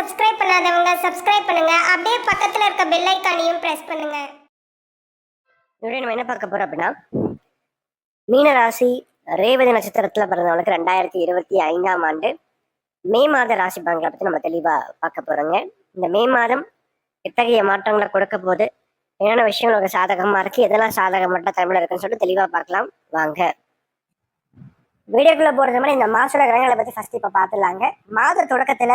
Subscribe பண்ணுங்க. அப்படியே பக்கத்துல இருக்க பெல் ஐக்கானையும் பிரஸ் பண்ணுங்க. இவரே நம்ம என்ன பார்க்க போறோம் அப்படின்னா மீனராசி ரேவதி நட்சத்திரத்துல பிறந்தவங்களுக்கு ரெண்டாயிரத்தி இருபத்தி ஐந்தாம் ஆண்டு மே மாத ராசி பலன்களை பத்தி நம்ம தெளிவா பார்க்க போறோங்க. இந்த மே மாதம் எத்தகைய மாற்றங்களை கொடுக்க போது என்னென்ன விஷயம் உங்களுக்கு சாதகமா இருக்கு? எதெல்லாம் சாதகமற்ற தன்மையில இருக்குன்னு சொல்லிட்டு தெளிவா பார்க்கலாம். வாங்க. வீடியோக்குள்ள போறது மாதிரி இந்த மாசோட கிரகங்களை பத்தி ஃபர்ஸ்ட் இப்ப பார்த்துலாங்க மாத தொடக்கத்துல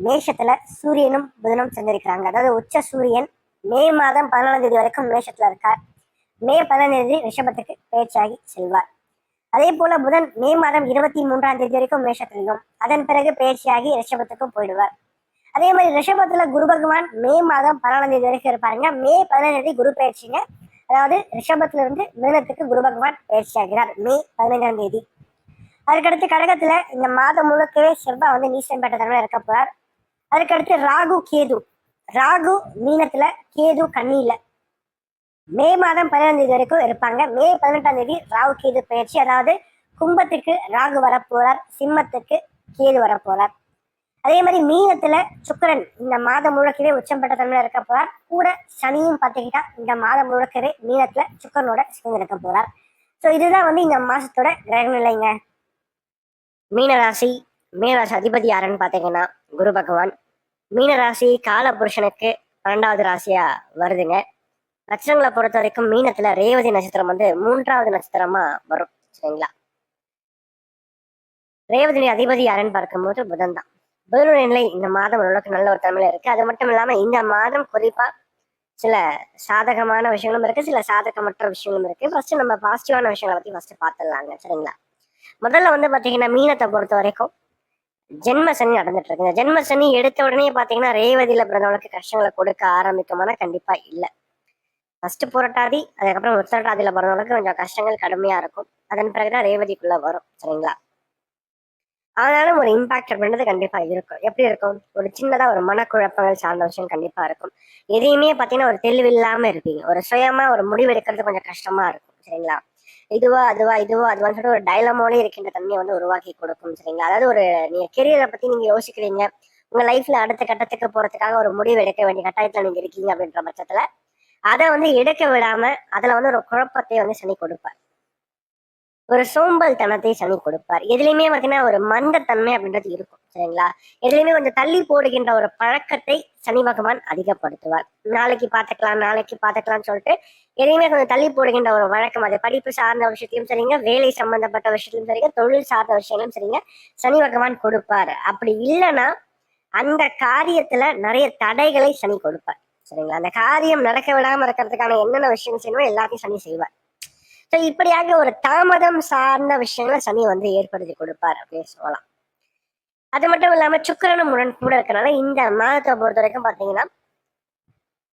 மேஷத்துல சூரியனும் புதனும் சென்றிருக்கிறாங்க அதாவது உச்ச சூரியன் மே மாதம் பதினாலாம் தேதி வரைக்கும் மேஷத்துல இருக்கார். மே பதினாம் தேதி ரிஷபத்துக்கு பேச்சாகி செல்வார். அதே போல புதன் மே மாதம் இருபத்தி மூன்றாம் தேதி வரைக்கும் மேஷத்திலையும் அதன் பிறகு பேச்சியாகி ரிஷபத்துக்கும் போயிடுவார். அதே மாதிரி ரிஷபத்துல குரு பகவான் மே மாதம் பதினாலாம் தேதி வரைக்கும் இருப்பாருங்க. மே பதினாம் தேதி குரு பயிற்சிங்க அதாவது ரிஷபத்துல இருந்து மிருகத்துக்கு குரு பகவான் பயிற்சி ஆகிறார் மே பதினைஞ்சாம் தேதி. அதுக்கடுத்து கடகத்துல இந்த மாதம் முழுக்கவே செவ்வாய் வந்து நீசம் பெற்ற தன்மை இருக்க போறார். அதுக்கடுத்து ராகு கேது. ராகு மீனத்துல கேது கண்ணியில மே மாதம் பதினாம் தேதி வரைக்கும் இருப்பாங்க. மே பதினெட்டாம் தேதி ராகு கேது பயிற்சி. அதாவது கும்பத்துக்கு ராகு வரப்போறார் சிம்மத்துக்கு கேது வரப்போறார். அதே மாதிரி மீனத்துல சுக்கிரன் இந்த மாதம் முழுக்கவே உச்சம் பெற்ற தன்மையில இருக்க போறார். கூட சனியும் பார்த்துக்கிட்டா இந்த மாதம் முழுக்கவே மீனத்துல சுக்கரனோட சேர்ந்து இருக்க போறார். ஸோ இதுதான் வந்து இந்த மாசத்தோட கிரக நிலைங்க மீனராசி மீனராசி அதிபதி யாருன்னு பார்த்தீங்கன்னா குரு பகவான். மீனராசி கால புருஷனுக்கு பன்னெண்டாவது ராசியா வருதுங்க. நட்சத்திரங்களை பொறுத்த வரைக்கும் மீனத்துல ரேவதி நட்சத்திரம் வந்து மூன்றாவது நட்சத்திரமா வரும் சரிங்களா? ரேவதி அதிபதி யாருன்னு பார்க்கும்போது புதன் தான். புதனுடைய நிலை இந்த மாதம் ஓரளவுக்கு நல்ல ஒரு தமிழ் இருக்கு. அது மட்டும் இல்லாம இந்த மாதம் குறிப்பா சில சாதகமான விஷயங்களும் இருக்கு. சில சாதகமற்ற விஷயங்களும் இருக்கு. ஃபர்ஸ்ட் நம்ம பாசிட்டிவான விஷயங்களை பத்தி ஃபர்ஸ்ட் பார்த்துடலாங்க சரிங்களா? முதல்ல வந்து பாத்தீங்கன்னா மீனத்தை பொறுத்த வரைக்கும் ஜென்ம சனி நடந்துட்டு இருக்கு. இந்த ஜென்ம சனி எடுத்த உடனே பாத்தீங்கன்னா ரேவதியில பிறந்தவங்களுக்கு கஷ்டங்களை கொடுக்க ஆரம்பிக்குமானா கண்டிப்பா இல்ல. ஃபர்ஸ்ட் புரட்டாதி அதுக்கப்புறம் உத்தரட்டாதியில பிறந்தவங்களுக்கு கொஞ்சம் கஷ்டங்கள் கடுமையா இருக்கும். அதன் பிறகுதான் ரேவதிக்குள்ள வரும் சரிங்களா? ஆனாலும் ஒரு இம்பாக்ட் அப்படின்றது கண்டிப்பா இருக்கும். எப்படி இருக்கும்? ஒரு சின்னதா ஒரு மனக்குழப்பங்கள் சார்ந்த விஷயம் கண்டிப்பா இருக்கும். எதையுமே பாத்தீங்கன்னா ஒரு தெளிவில்லாம இருப்பீங்க. ஒரு சுயமா ஒரு முடிவு எடுக்கிறது கொஞ்சம் கஷ்டமா இருக்கும் சரிங்களா? இதுவா அதுவா இதுவா அதுவான்னு சொல்லிட்டு ஒரு டைலமோனே இருக்கின்ற தன்மையை வந்து உருவாக்கி கொடுக்கும் சரிங்களா? அதாவது ஒரு நீங்க கெரியரை பத்தி நீங்க யோசிக்கிறீங்க. உங்க லைஃப்ல அடுத்த கட்டத்துக்கு போறதுக்காக ஒரு முடிவு எடுக்க வேண்டிய கட்டாயத்துல நீங்க இருக்கீங்க அப்படின்ற பட்சத்துல அதை வந்து எடுக்க விடாம அதுல வந்து ஒரு குழப்பத்தை வந்து சனி கொடுப்பார். ஒரு சோம்பல் தனத்தை சனி கொடுப்பார். எதுலையுமே பார்த்தீங்கன்னா ஒரு மந்தத்தன்மை அப்படின்றது இருக்கும். சரிங்களா? எதுலையுமே கொஞ்சம் தள்ளி போடுகின்ற ஒரு பழக்கத்தை சனி பகவான் அதிகப்படுத்துவார். நாளைக்கு பார்த்துக்கலாம் நாளைக்கு பார்த்துக்கலாம்னு சொல்லிட்டு எதையுமே கொஞ்சம் தள்ளி போடுகின்ற ஒரு வழக்கம். அது படிப்பு சார்ந்த விஷயத்தையும் சரிங்க வேலை சம்பந்தப்பட்ட விஷயத்திலும் சரிங்க தொழில் சார்ந்த விஷயங்களும் சரிங்க சனி பகவான் கொடுப்பாரு. அப்படி இல்லைன்னா அந்த காரியத்துல நிறைய தடைகளை சனி கொடுப்பார். சரிங்களா? அந்த காரியம் நடக்க விடாம இருக்கிறதுக்கான என்னென்ன விஷயம் செய்யணுமோ எல்லாத்தையும் சனி செய்வார். ஸோ இப்படியாக ஒரு தாமதம் சார்ந்த விஷயங்களை சனி வந்து ஏற்படுத்தி கொடுப்பார் அப்படின்னு சொல்லலாம். அது மட்டும் இல்லாம சுக்கிரனும் உடன் கூட இருக்கிறனால இந்த மாதத்தை பொறுத்த வரைக்கும் பாத்தீங்கன்னா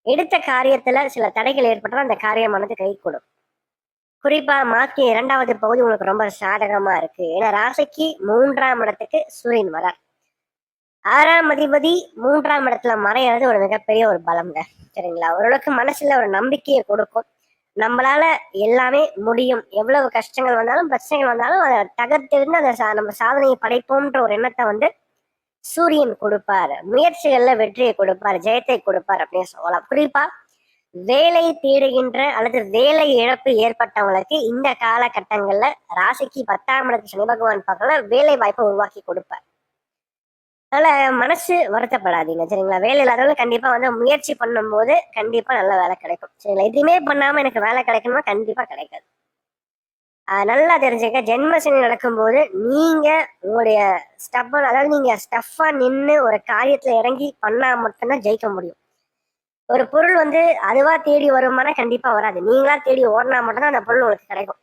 எடுத்த காரியத்துல சில தடைகள் ஏற்பட்டால் அந்த காரியமானது கை கூடும். குறிப்பா மாத்திய இரண்டாவது பகுதி உங்களுக்கு ரொம்ப சாதகமா இருக்கு. ஏன்னா ராசிக்கு மூன்றாம் இடத்துக்கு சூரியன் வரார். ஆறாம் அதிபதி மூன்றாம் இடத்துல மறையிறது ஒரு மிகப்பெரிய ஒரு பலம்ங்க சரிங்களா? ஓரளவுக்கு மனசுல ஒரு நம்பிக்கையை கொடுக்கும். நம்மளால எல்லாமே முடியும். எவ்வளவு கஷ்டங்கள் வந்தாலும் பிரச்சனைகள் வந்தாலும் அதை தகர்த்தெறிந்து அதை சா- நம்ம சாதனையை படைப்போம்ன்ற ஒரு எண்ணத்தை வந்து சூரியன் கொடுப்பார். முயற்சிகள்ல வெற்றியை கொடுப்பார் ஜெயத்தை கொடுப்பார் அப்படின்னு சொல்லலாம். குறிப்பா வேலை தேடுகின்ற அல்லது வேலை இழப்பு ஏற்பட்டவங்களுக்கு இந்த காலகட்டங்கள்ல ராசிக்கு பத்தாம் இடத்து சனி பகவான் பக்கத்துல வேலை வாய்ப்பை உருவாக்கி கொடுப்பார். அதனால மனசு வருத்தப்படாதீங்க சரிங்களா? வேலை இல்லாதவங்க கண்டிப்பா வந்து முயற்சி பண்ணும்போது கண்டிப்பா நல்ல வேலை கிடைக்கும். சரிங்களா? எதுவுமே பண்ணாம எனக்கு வேலை கிடைக்கணுமா கண்டிப்பா கிடைக்காது. நல்லா தெரிஞ்சுக்க ஜென்மசனி நடக்கும்போது நீங்க உங்களுடைய ஸ்டப் அதாவது நீங்க ஸ்டஃபா நின்று ஒரு காரியத்துல இறங்கி பண்ணா மட்டும்தான் ஜெயிக்க முடியும். ஒரு பொருள் வந்து அதுவா தேடி வருமானா கண்டிப்பா வராது. நீங்களா தேடி ஓடினா மட்டும்தான் அந்த பொருள் உங்களுக்கு கிடைக்கும்.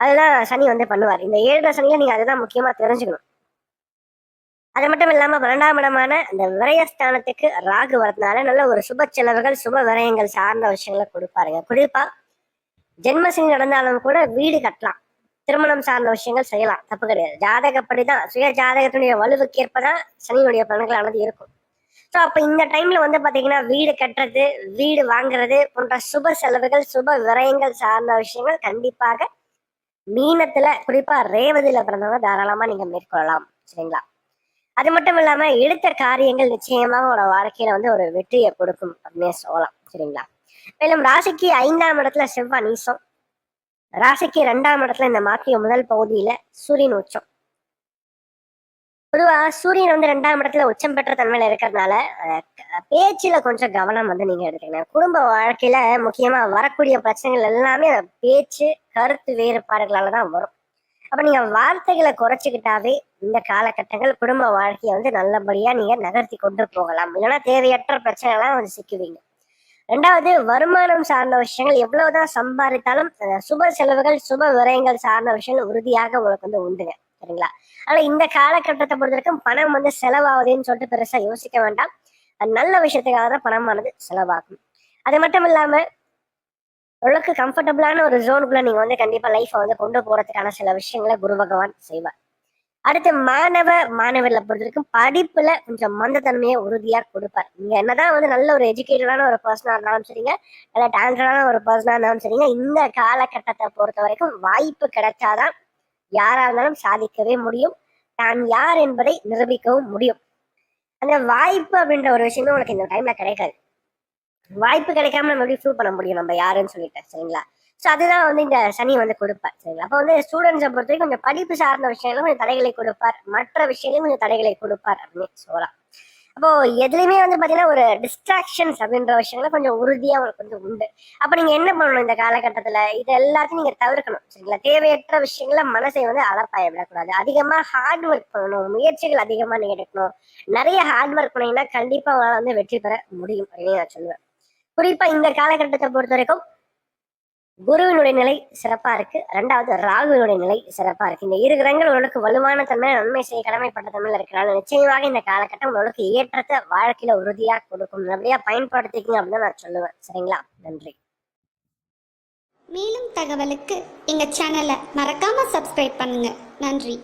அதுதான் சனி வந்து பண்ணுவார். இந்த ஏழு சனியில நீங்க அதுதான் முக்கியமா தெரிஞ்சுக்கணும். அது மட்டும் இல்லாம பன்னெண்டாம் இடமான அந்த விரயஸ்தானத்துக்கு ராகு வரதுனால நல்ல ஒரு சுப செலவுகள் சுப விரயங்கள் சார்ந்த விஷயங்களை கொடுப்பாருங்க. குறிப்பா ஜென்மசனி நடந்தாலும் கூட வீடு கட்டலாம். திருமணம் சார்ந்த விஷயங்கள் செய்யலாம். தப்பு கிடையாது. ஜாதகப்படிதான். சுய ஜாதகத்தினுடைய வலுவுக்கு ஏற்பதான் சனியுடைய பலன்களானது இருக்கும். ஸோ அப்போ இந்த டைம்ல வந்து பாத்தீங்கன்னா வீடு கட்டுறது வீடு வாங்குறது போன்ற சுப செலவுகள் சுப விரயங்கள் சார்ந்த விஷயங்கள் கண்டிப்பாக மீனத்துல குறிப்பா ரேவதியில பிறந்தவங்க தாராளமா நீங்க மேற்கொள்ளலாம். சரிங்களா? அது மட்டும் இல்லாம எடுத்த காரியங்கள் நிச்சயமாக உங்களோட வாழ்க்கையில வந்து ஒரு வெற்றியை கொடுக்கும் அப்படின்னு சொல்லலாம். சரிங்களா? மேலும் ராசிக்கு ஐந்தாம் இடத்துல செவ்வாய் நீசம். ராசிக்கு ரெண்டாம் இடத்துல இந்த மாத்திய முதல் பகுதியில சூரியன் உச்சம். பொதுவா சூரியன் வந்து ரெண்டாம் இடத்துல உச்சம் பெற்ற தன்மையில இருக்கிறதுனால பேச்சுல கொஞ்சம் கவனம் வந்து நீங்க எடுத்துக்கணும் குடும்ப வாழ்க்கையில முக்கியமா வரக்கூடிய பிரச்சனைகள் எல்லாமே பேச்சு கருத்து வேறுபாடுகளால தான் வரும். அப்ப நீங்க வார்த்தைகளை குறைச்சிக்கிட்டாவே இந்த காலகட்டங்கள் குடும்ப வாழ்க்கையை வந்து நல்லபடியா நீங்க நகர்த்தி கொண்டு போகலாம். இல்லைன்னா தேவையற்ற பிரச்சனைலாம் வந்து சிக்குவீங்க. ரெண்டாவது வருமானம் சார்ந்த விஷயங்கள் எவ்வளவுதான் சம்பாதித்தாலும் சுப செலவுகள் சுப விரயங்கள் சார்ந்த விஷயங்கள் உறுதியாக உங்களுக்கு வந்து உண்டுங்க. சரிங்களா? ஆனா இந்த காலகட்டத்தை பொறுத்த வரைக்கும் பணம் வந்து செலவாகுதுன்னு சொல்லிட்டு பெருசா யோசிக்க வேண்டாம். அது நல்ல விஷயத்துக்காக தான் பணமானது செலவாகும். அது மட்டும் இல்லாம உங்களுக்கு கம்ஃபர்டபுளான ஒரு ஜோனுக்குள்ள நீங்க வந்து கண்டிப்பா லைஃப்பை வந்து கொண்டு போறதுக்கான சில விஷயங்களை குரு பகவான் செய்வார். அடுத்து மாணவ மாணவர்களை பொறுத்த வரைக்கும் படிப்புல கொஞ்சம் மந்தத்தன்மையை உறுதியா கொடுப்பார். நீங்க என்னதான் வந்து நல்ல ஒரு எஜுகேட்டடான ஒரு பர்சனா இருந்தாலும் சரிங்க நல்ல டேலண்டடான ஒரு பர்சனா இருந்தாலும் சரிங்க இந்த காலகட்டத்தை பொறுத்த வரைக்கும் வாய்ப்பு கிடைச்சாதான் யாரா இருந்தாலும் சாதிக்கவே முடியும். தான் யார் என்பதை நிரூபிக்கவும் முடியும். அந்த வாய்ப்பு அப்படின்ற ஒரு விஷயமே உங்களுக்கு இந்த டைம்ல கிடைக்காது. வாய்ப்பு கிடைக்காம நம்ம எப்படி ப்ரூவ் பண்ண முடியும்? நம்ம யாருன்னு சொல்லிட்டு சரிங்களா? ஸோ அதுதான் வந்து இந்த சனி வந்து கொடுப்பார் சரிங்களா? அப்போ வந்து ஸ்டூடெண்ட்ஸை பொறுத்த வரைக்கும் கொஞ்சம் படிப்பு சார்ந்த விஷயங்களும் கொஞ்சம் தடைகளை கொடுப்பார். மற்ற விஷயங்களும் கொஞ்சம் தடைகளை கொடுப்பார் அப்படின்னு சொல்லலாம். அப்போ எதுலையுமே வந்து பாத்தீங்கன்னா ஒரு டிஸ்ட்ராக்ஷன்ஸ் அப்படின்ற விஷயங்கள கொஞ்சம் உறுதியா உங்களுக்கு வந்து உண்டு. அப்ப நீங்க என்ன பண்ணணும் இந்த காலகட்டத்துல? இது எல்லாத்தையும் நீங்க தவிர்க்கணும் சரிங்களா? தேவையற்ற விஷயங்கள மனசை வந்து அளப்பாய விடக்கூடாது. அதிகமா ஹார்ட் ஒர்க் பண்ணணும் முயற்சிகள் அதிகமா நீங்கள் எடுக்கணும். நிறைய ஹார்ட் ஒர்க் பண்ணீங்கன்னா கண்டிப்பா உங்களால் வந்து வெற்றி பெற முடியும் அப்படின்னு நான் சொல்லுவேன். குறிப்பா இந்த காலகட்டத்தை பொறுத்த வரைக்கும் குருவினுடைய நிலை சிறப்பா இருக்கு. ரெண்டாவது ராகுவினுடைய நிலை சிறப்பா இருக்கு. இந்த இரு கிரகங்கள் உங்களுக்கு வலுவான தன்மை நன்மை செய்ய கடமைப்பட்ட தன்மையில் இருக்கிறனால நிச்சயமாக இந்த காலகட்டம் உங்களுக்கு ஏற்றத்தை வாழ்க்கையில உறுதியா கொடுக்கும். நல்லபடியா பயன்படுத்திக்கங்க அப்படின்னு நான் சொல்லுவேன். சரிங்களா? நன்றி. மேலும் தகவலுக்கு எங்க சேனலை மறக்காமல் சப்ஸ்கிரைப் பண்ணுங்க. நன்றி.